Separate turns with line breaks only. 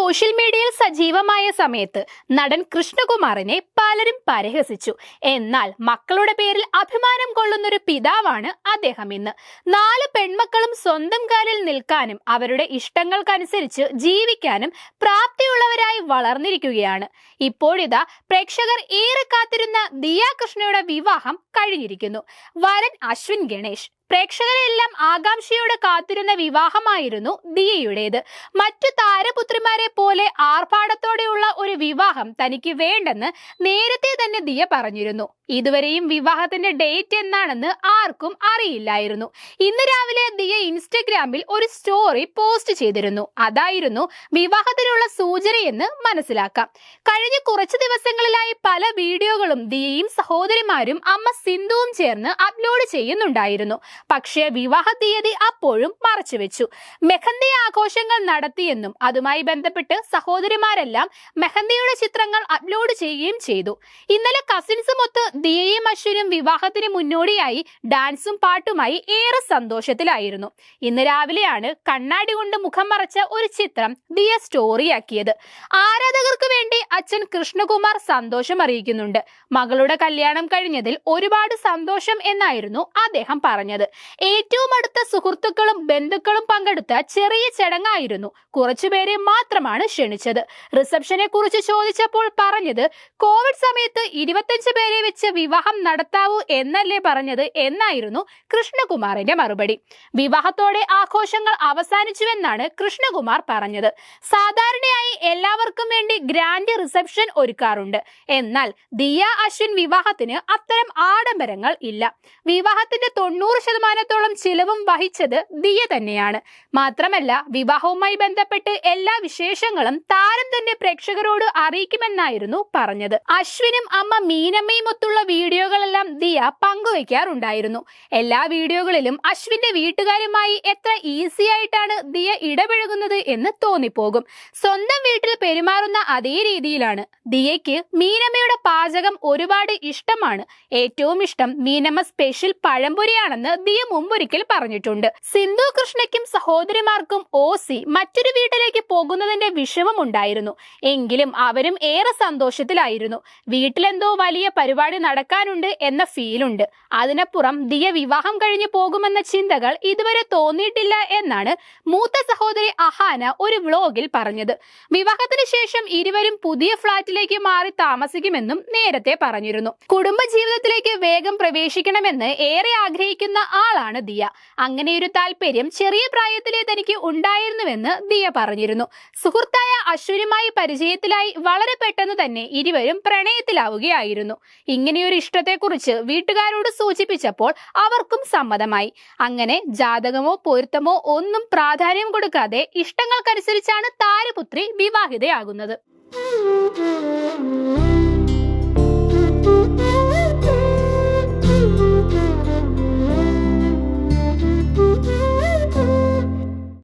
Social മീഡിയയിൽ സജീവമായ സമയത്ത് നടൻ കൃഷ്ണകുമാറിനെ പലരും പരിഹസിച്ചു. എന്നാൽ മക്കളുടെ പേരിൽ അഭിമാനം കൊള്ളുന്നൊരു പിതാവാണ് അദ്ദേഹം ഇന്ന്. നാല് പെൺമക്കളും സ്വന്തം കാലിൽ നിൽക്കാനും അവരുടെ ഇഷ്ടങ്ങൾക്കനുസരിച്ച് ജീവിക്കാനും പ്രാപ്തിയുള്ളവരായി വളർന്നിരിക്കുകയാണ്. ഇപ്പോഴിതാ പ്രേക്ഷകർ ഏറെ കാത്തിരുന്ന ദിയ കൃഷ്ണയുടെ വിവാഹം കഴിഞ്ഞിരിക്കുന്നു. വരൻ അശ്വിൻ ഗണേഷ്. പ്രേക്ഷകരെല്ലാം ആകാംക്ഷയോടെ കാത്തിരുന്ന വിവാഹമായിരുന്നു ദിയയുടേത്. മറ്റു താരപുത്രിമാരെ പോലെ ആർഭാടത്തോടെയുള്ള ഒരു വിവാഹം തനിക്ക് വേണ്ടെന്ന് നേരത്തെ തന്നെ ദിയ പറഞ്ഞിരുന്നു. ഇതുവരെയും വിവാഹത്തിന്റെ ഡേറ്റ് എന്നാണെന്ന് ആർക്കും അറിയില്ലായിരുന്നു. ഇന്ന് രാവിലെ ദിയ ഇൻസ്റ്റഗ്രാമിൽ ഒരു സ്റ്റോറി പോസ്റ്റ് ചെയ്തിരുന്നു. അതായിരുന്നു വിവാഹത്തിനുള്ള സൂചനയെന്ന് മനസ്സിലാക്കാം. കഴിഞ്ഞ കുറച്ച് ദിവസങ്ങളിലായി പല വീഡിയോകളും ദിയയും സഹോദരിമാരും അമ്മ സിന്ധുവും ചേർന്ന് അപ്ലോഡ് ചെയ്യുന്നുണ്ടായിരുന്നു. പക്ഷേ വിവാഹ തീയതി അപ്പോഴും മറച്ചുവെച്ചു. മെഹന്തി ആഘോഷങ്ങൾ നടത്തിയെന്നും അതുമായി ബന്ധപ്പെട്ട് സഹോദരിമാരെല്ലാം മെഹന്തിയുടെ ചിത്രങ്ങൾ അപ്ലോഡ് ചെയ്യുകയും ചെയ്തു. ഇന്നലെ കസിൻസുമൊത്ത് ദിയയും അശ്വിനും വിവാഹത്തിന് മുന്നോടിയായി ഡാൻസും പാട്ടുമായി ഏറെ സന്തോഷത്തിലായിരുന്നു. ഇന്ന് രാവിലെയാണ് കണ്ണാടി കൊണ്ട് മുഖം മറച്ച ഒരു ചിത്രം ദിയ സ്റ്റോറിയാക്കിയത്. ആരാധകർക്ക് വേണ്ടി അച്ഛൻ കൃഷ്ണകുമാർ സന്തോഷം അറിയിക്കുന്നുണ്ട്. മകളുടെ കല്യാണം കഴിഞ്ഞതിൽ ഒരുപാട് സന്തോഷം എന്നായിരുന്നു അദ്ദേഹം പറഞ്ഞത്. ഏറ്റവും അടുത്ത സുഹൃത്തുക്കളും ബന്ധുക്കളും പങ്കെടുത്ത ചെറിയ ചടങ്ങായിരുന്നു. കുറച്ചുപേരെ മാത്രമാണ് ക്ഷണിച്ചത്. റിസപ്ഷനെ കുറിച്ച് ചോദിച്ചപ്പോൾ പറഞ്ഞത് കോവിഡ് സമയത്ത് ഇരുപത്തഞ്ച് പേരെ വെച്ച് വിവാഹം നടത്താവൂ എന്നല്ലേ പറഞ്ഞത്? എന്നായിരുന്നു കൃഷ്ണകുമാറിന്റെ മറുപടി. വിവാഹത്തോടെ ആഘോഷങ്ങൾ അവസാനിച്ചുവെന്നാണ് കൃഷ്ണകുമാർ പറഞ്ഞത്. സാധാരണയായി എല്ലാവർക്കും വേണ്ടി ഗ്രാൻഡ് റിസപ്ഷൻ ഒരുക്കാറുണ്ട്. എന്നാൽ ദിയ അശ്വിൻ വിവാഹത്തിന് അത്തരം ആഡംബരങ്ങൾ ഇല്ല. വിവാഹത്തിന്റെ തൊണ്ണൂറ് ശതമാനത്തോളം ചിലവും വഹിച്ചത് ദിയ തന്നെയാണ്. മാത്രമല്ല വിവാഹവുമായി ബന്ധപ്പെട്ട് എല്ലാ വിശേഷങ്ങളും താരം തന്നെ പ്രേക്ഷകരോട് അറിയിക്കുമെന്നായിരുന്നു പറഞ്ഞത്. അശ്വിനും അമ്മ മീനമ്മയും ഒത്തുള്ള വീഡിയോകളെല്ലാം ദിയ പങ്കുവയ്ക്കാറുണ്ടായിരുന്നു എല്ലാ വീഡിയോകളിലും അശ്വിന്റെ വീട്ടുകാരുമായി എത്ര ഈസി ആയിട്ടാണ് ദിയ ഇടപഴകുന്നത് എന്ന് തോന്നിപ്പോകും. സ്വന്തം വീട്ടിൽ പെരുമാറുന്ന അതേ രീതിയിലാണ്. ദിയയ്ക്ക് മീനമ്മയുടെ പാചകം ഒരുപാട് ഇഷ്ടമാണ്. ഏറ്റവും ഇഷ്ടം മീനമ്മ സ്പെഷ്യൽ പഴംപൊരിയാണെന്ന് ദിയ മുമ്പൊരിക്കൽ പറഞ്ഞിട്ടുണ്ട്. സിന്ധു കൃഷ്ണയ്ക്കും സഹോദരിമാർക്കും ഓസി മറ്റൊരു വീട്ടിലേക്ക് പോകുന്നതിന്റെ വിഷമമുണ്ടായിരുന്നു എങ്കിലും അവരും ഏറെ സന്തോഷത്തിലായിരുന്നു. വീട്ടിലെന്തോ വലിയ പരിപാടി നടക്കാനുണ്ട് എന്ന ഫീലുണ്ട് അതിനപ്പുറം ദിയ വിവാഹം കഴിഞ്ഞു പോകുമെന്ന ചിന്തകൾ ഇതുവരെ തോന്നിയിട്ടില്ല എന്നാണ് മൂത്ത സഹോദരി അഹാന ഒരു വ്ലോഗിൽ പറഞ്ഞത്. വിവാഹത്തിന് ശേഷം ഇരുവരും പുതിയ ഫ്ളാറ്റിലേക്ക് മാറി താമസിക്കുമെന്നും നേരത്തെ പറഞ്ഞിരുന്നു. കുടുംബ ജീവിതത്തിലേക്ക് വേഗം പ്രവേശിക്കണമെന്ന് ഏറെ ആഗ്രഹിക്കുന്ന ആളാണ് ദിയ. അങ്ങനെയൊരു താല്പര്യം ചെറിയ പ്രായത്തിലേ തനിക്ക് ഉണ്ടായിരുന്നുവെന്ന് ദിയ പറഞ്ഞിരുന്നു. സുഹൃത്തായ അശ്വിനുമായി പരിചയത്തിലായി വളരെ പെട്ടെന്ന് തന്നെ ഇരുവരും പ്രണയത്തിലാവുകയായിരുന്നു. ഇങ്ങനെയൊരു ഇഷ്ടത്തെക്കുറിച്ച് വീട്ടുകാരോട് സൂചിപ്പിച്ചപ്പോൾ അവർക്കും സമ്മതമായി. അങ്ങനെ ജാതകമോ പൊരുത്തമോ ഒന്നും പ്രാധാന്യം കൊടുക്കാതെ ഇഷ്ടങ്ങൾക്കനുസരിച്ചാണ് താരപുത്രി വിവാഹിതയാകുന്നത്.